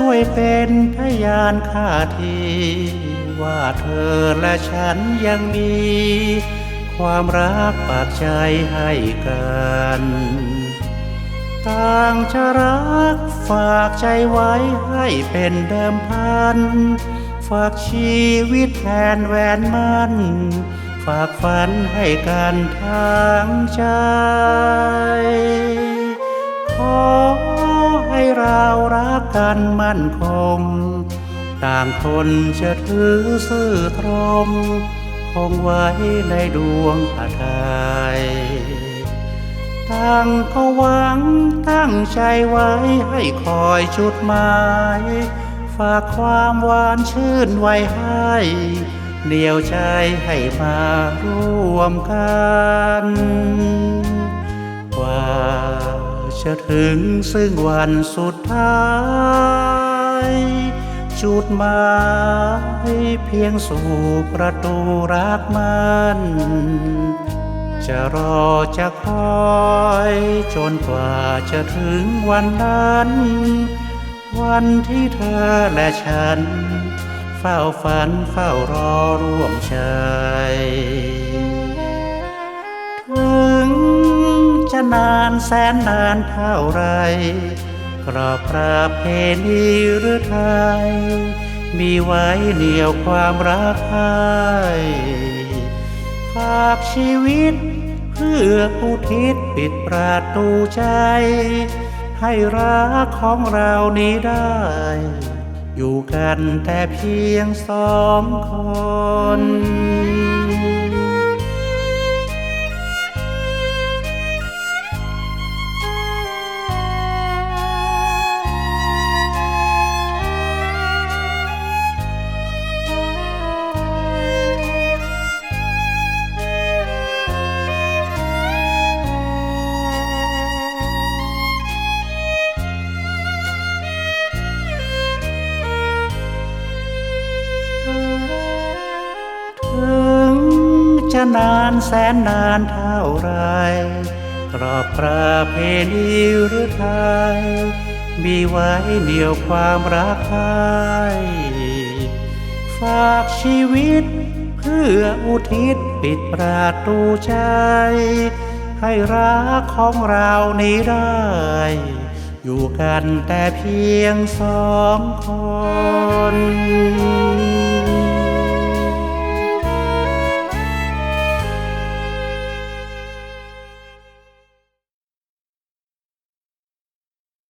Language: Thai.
ช่วยเป็นพยานข้าที ว่าเธอและฉันยังมี ความรักปากใจให้กันต่างจะรักฝากใจไว้ให้เป็นเดิมพัน ฝากชีวิตแทนแหวนมันฝากฝันให้กันทางใจ กกันมั่นคง ต่างคนจะถือซื่อตรง คงไว้ในดวงพระทัยต่างก็หวังตั้งใจไว้ให้คอยจุดหมาย ฝากความหวานชื่นไว้ให้ เดียวใจให้มาร่วมกันกว่า จะถึงซึ่งวันสุดท้าย จุดหมายเพียงสู่ประตูรักมันจะรอจะคอยจนกว่าจะถึงวันนั้น วันที่เธอและฉัน เฝ้าฝันเฝ้ารอร่วมใจ นานแสนนานเท่าไรกรอบประเพณีหรือไทย มีไว้เหนี่ยวความรักให้ฝากชีวิต เพื่ออุทิศปิดประตูใจ ให้รักของเรานี้ได้ อยู่กันแต่เพียงสองคน ถึงจะนานแสนนานเท่าไรกรอบประเพณีหรือไทย มีไว้เหนี่ยวความรักให้ฝากชีวิตเพื่ออุทิศปิดประตูใจ ให้รักของเรานี้ได้ อยู่กันแต่เพียงสองคน